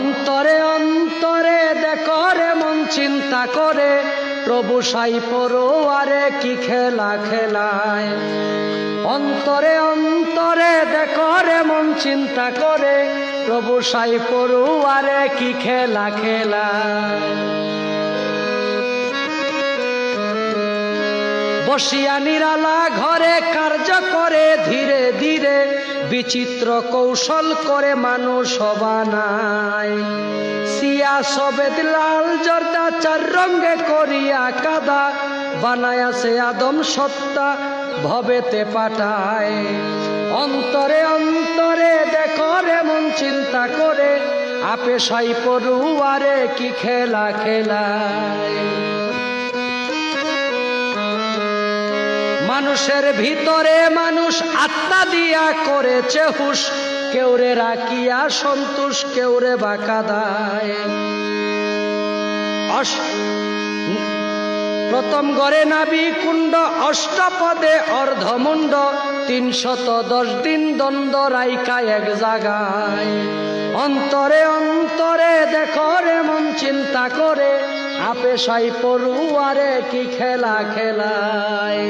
অন্তরে অন্তরে দেখরে মন চিন্তা করে। প্রভু সাই পড়োয়ারে কি খেলা খেলায়। অন্তরে অন্তরে দেখরে মন চিন্তা করে। প্রভু সাই পড়ুয়ারে কি খেলা খেলায়। বসিয়া নিরালা ঘরে কার্য করে ধীরে বিচিত্র কৌশল করে মানুষ সিয়া সবেদ লাল জর্দা চার রঙ্গে করিয়া কাদা, বানায় সে আদম সত্তা ভবেতে পাঠায়। অন্তরে অন্তরে দেখরে মন চিন্তা করে আপে সাই পড়ুয়ারে কি খেলা খেলায়। মানুষের ভিতরে মানুষ আত্মা দিয়া করেছে হুশ। কেউরে রাখিয়া সন্তোষ কেউরে বাঁকা দায়। প্রথম গড়ে নাবি কুণ্ড, অষ্টপদে অর্ধমুণ্ড। তিনশত দশ দিন দ্বন্দ্ব রাইকা এক জাগায়। অন্তরে অন্তরে দেখরে মন চিন্তা করে আপে সাই পড়ুয়ারে কি খেলা খেলায়।